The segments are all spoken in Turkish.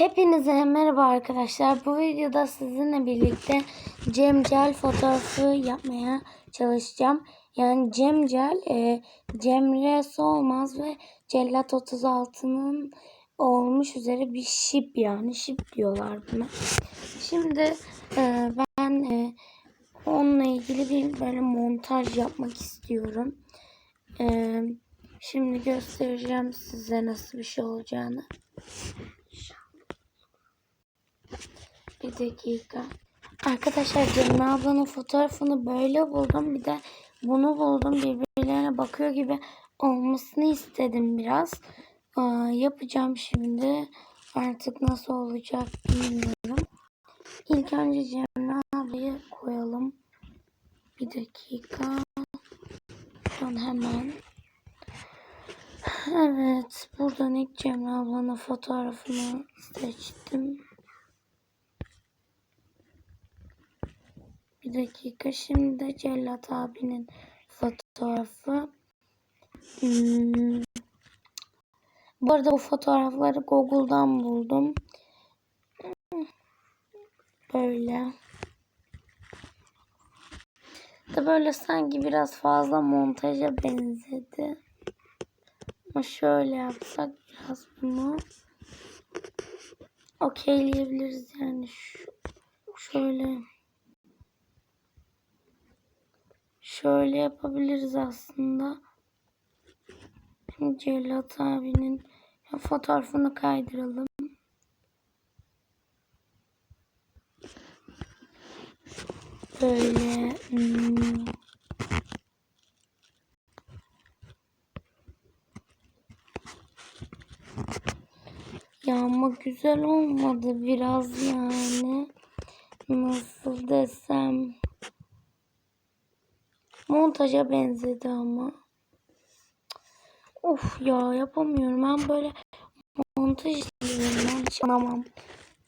Hepinize merhaba arkadaşlar. Bu videoda sizinle birlikte Cemcel fotoğrafı yapmaya çalışacağım. Yani Cemcel, e, Cemre Solmaz ve Cellat 36'nın olmuş üzere bir şip yani şip diyorlar buna. Şimdi e, ben e, onunla ilgili bir böyle montaj yapmak istiyorum. E, şimdi göstereceğim size nasıl bir şey olacağını. Bir dakika. Arkadaşlar Cemre ablanın fotoğrafını böyle buldum. Bir de bunu buldum. Birbirlerine bakıyor gibi olmasını istedim biraz. Aa, yapacağım şimdi. Artık nasıl olacak bilmiyorum. İlk önce Cemre ablayı koyalım. Bir dakika. Şuradan hemen. Evet. Buradan ilk Cemre ablanın fotoğrafını seçtim. Bir dakika şimdi de Cellat abinin fotoğrafı. Hmm. Bu arada bu fotoğrafları Google'dan buldum. Böyle. Da böyle sanki biraz fazla montaja benzedi. Ama şöyle yapsak biraz bunu okeyleyebiliriz yani şu şöyle şöyle yapabiliriz aslında. Cellat abinin fotoğrafını kaydıralım. Böyle hmm. Ya ama güzel olmadı biraz yani. Nasıl desem. Montaja benzedi ama. Of ya yapamıyorum. Ben böyle montaj istiyorum. Ben hiç.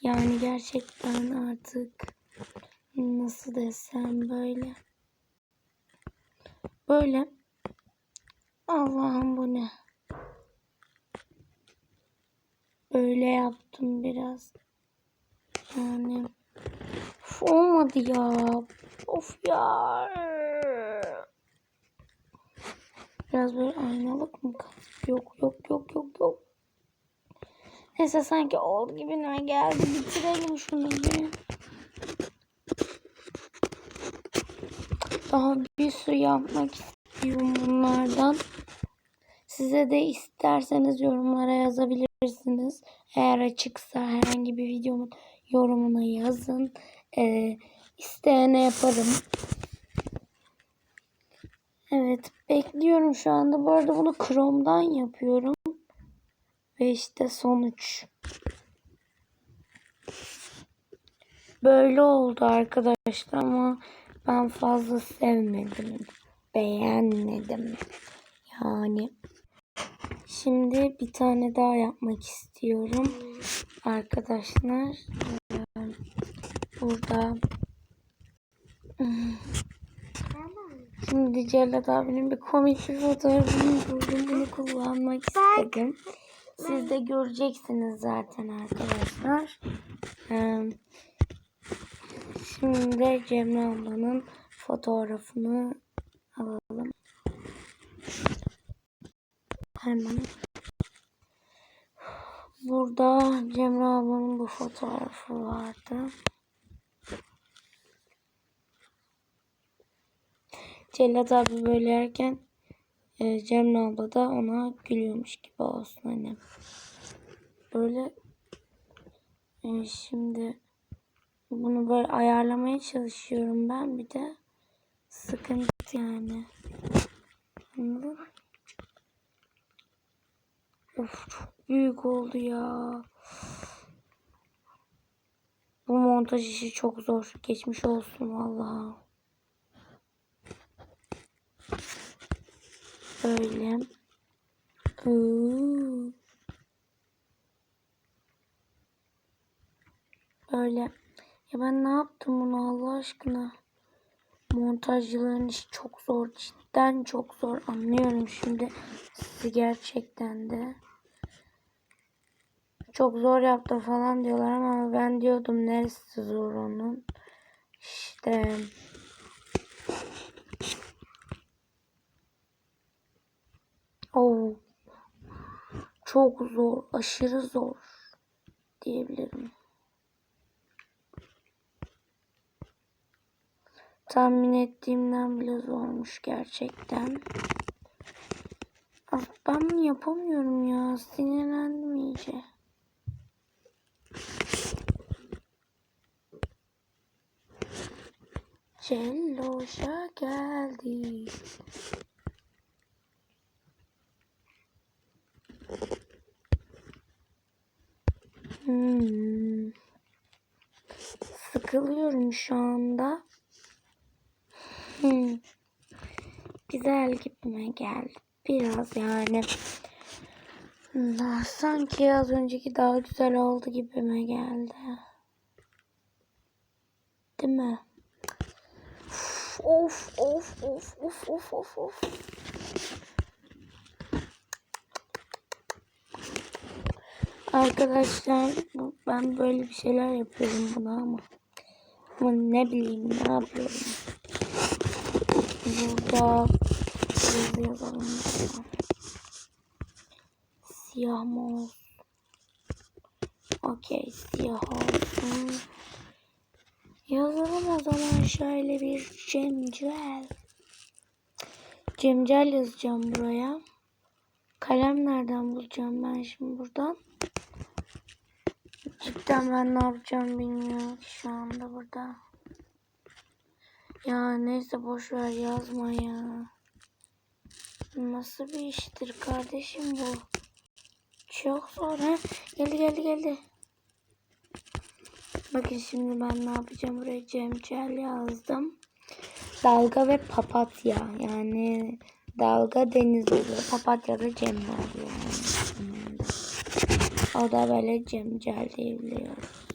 Yani gerçekten artık nasıl desem böyle. Böyle. Allah'ım bu ne? Böyle yaptım biraz. Yani of, olmadı ya. Of ya. Biraz böyle aynalık mı? Yok yok yok yok yok. Neyse sanki oldu gibi ne geldi. Bitirelim şunu bir. Daha bir sürü yapmak istiyorum bunlardan. Size de isterseniz yorumlara yazabilirsiniz. Eğer açıksa herhangi bir videomun yorumuna yazın. Ee, isteyene yaparım. Evet bekliyorum şu anda. Bu arada bunu Chrome'dan yapıyorum. Ve işte sonuç. Böyle oldu arkadaşlar ama ben fazla sevmedim. Beğenmedim. Yani şimdi bir tane daha yapmak istiyorum. Arkadaşlar burada Şimdi Cellat abinin bir komik bir fotoğrafını buldum. Bunu kullanmak istedim. Siz de göreceksiniz zaten arkadaşlar. Şimdi de Cemre ablanın fotoğrafını alalım. Hemen. Burada Cemre ablanın bu fotoğrafı vardı. Cellat abi böyle yerken e, Cemre abla da ona gülüyormuş gibi olsun hani. Böyle e, şimdi bunu böyle ayarlamaya çalışıyorum ben bir de sıkıntı yani. Anladın? Of çok büyük oldu ya. Bu montaj işi çok zor. Geçmiş olsun vallahi. Böyle. Oo. Böyle. Ya ben ne yaptım bunu Allah aşkına? Montajcıların işi çok zor. Cidden çok zor. Anlıyorum şimdi sizi gerçekten de. çok zor yaptım falan diyorlar ama ben diyordum neresi zor onun. İşte Oh. Çok zor, aşırı zor diyebilirim. Tahmin ettiğimden bile zormuş gerçekten. Ah, Ben yapamıyorum ya. Sinirlendim iyice. Celloş'a geldi. Hmm. Sıkılıyorum şu anda. Hmm. Güzel gibime geldi. Biraz yani. Daha sanki az önceki daha güzel oldu gibime geldi. Değil mi? Of of of of of of of. Arkadaşlar ben böyle bir şeyler yapıyorum buna ama ama ne bileyim ne yapıyorum. Burada yazalım. Siyah mı olsun? Okey siyah olsun. Yazalım o zaman şöyle bir cemcel. Cemcel yazacağım buraya. Kalem nereden bulacağım ben şimdi buradan? Cidden ben ne yapacağım bilmiyorum şu anda burada. Ya neyse boş yazma ya. Nasıl bir iştir kardeşim bu? Çok zor ha. Geldi geldi geldi. Bakın şimdi ben ne yapacağım buraya Cemcel yazdım. Dalga ve papatya yani dalga deniz oluyor. Papatya da cemre oluyor. Yani. O da böyle cemcel diyebiliyoruz.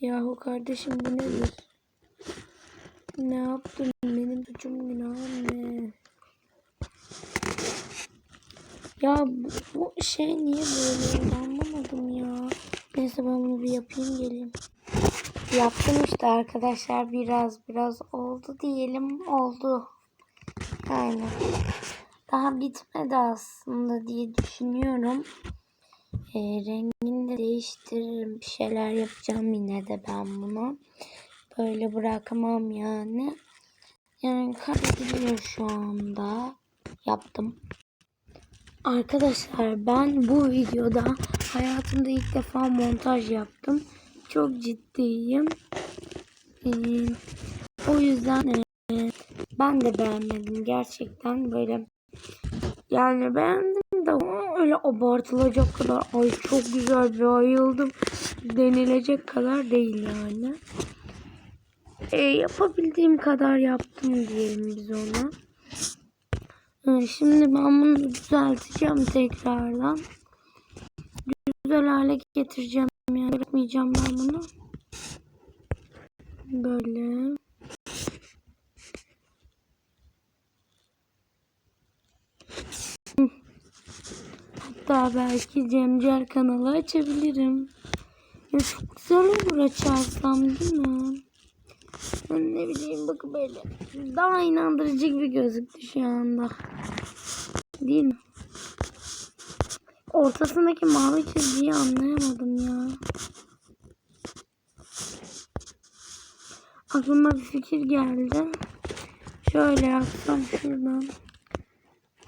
Yahu kardeşim bu nedir? Ne yaptın? Benim suçum günahım ne? Ya bu, bu şey niye böyle anlamadım ya. Neyse ben bunu bir yapayım geleyim. Yaptım işte arkadaşlar biraz biraz oldu diyelim oldu. Yani daha bitmedi aslında diye düşünüyorum. E, rengini de değiştiririm. Bir şeyler yapacağım yine de ben bunu. Böyle bırakmam yani. Yani kaydediliyor şu anda. Yaptım. Arkadaşlar ben bu videoda hayatımda ilk defa montaj yaptım. Çok ciddiyim. Ee, o yüzden e, ben de beğenmedim gerçekten böyle yani beğendim de ama öyle abartılacak kadar ay çok güzel bir ayıldım denilecek kadar değil yani. E, yapabildiğim kadar yaptım diyelim biz ona. E, şimdi ben bunu düzelteceğim tekrardan. Güzel hale getireceğim yani bırakmayacağım ben bunu. Böyle. Hatta belki Cemcel kanalı açabilirim. Ya çok güzel olur açarsam değil mi? Ben ne bileyim bak böyle. Daha inandırıcı gibi gözüktü şu anda. Değil mi? Ortasındaki mavi çizgiyi anlayamadım ya. Aklıma bir fikir geldi. Şöyle yapsam şuradan.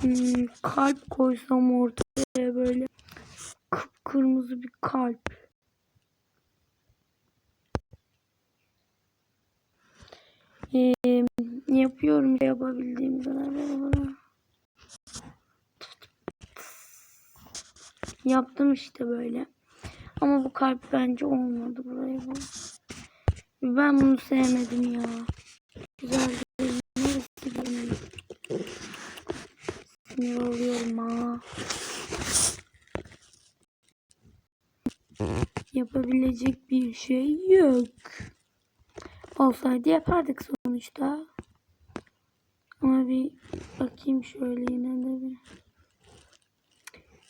Hmm, kalp koysam böyle. Kıpkırmızı bir kalp. Ee, yapıyorum yapabildiğim kadar. Yaptım işte böyle. Ama bu kalp bence olmadı buraya bu. Ben bunu sevmedim ya. Güzel değil. Neresi benim? Sinir oluyorum ha. Yapabilecek bir şey yok. Olsaydı yapardık sonuçta. Ama bir bakayım şöyle yine de bir.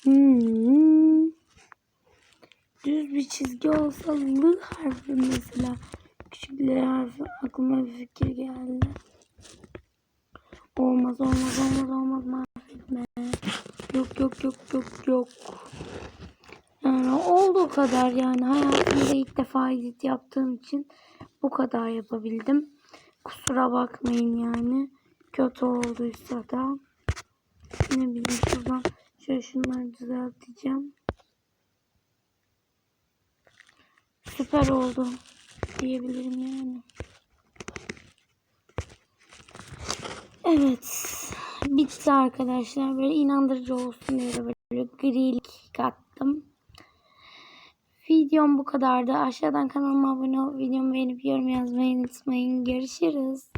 Hmm. Düz bir çizgi olsa L harfi mesela. Küçük L harfi aklıma bir fikir geldi. Olmaz olmaz olmaz olmaz mahvetme. Yok yok yok yok yok. Yani olduğu kadar yani hayatımda ilk defa edit yaptığım için bu kadar yapabildim. Kusura bakmayın yani. Kötü olduysa da. Ne bileyim şuradan şöyle şunları düzelteceğim. Süper oldu diyebilirim yani. Evet. Bitti arkadaşlar. Böyle inandırıcı olsun diye böyle grilik kattım. Videom bu kadardı. Aşağıdan kanalıma abone olup videomu beğenip yorum yazmayı unutmayın. Görüşürüz.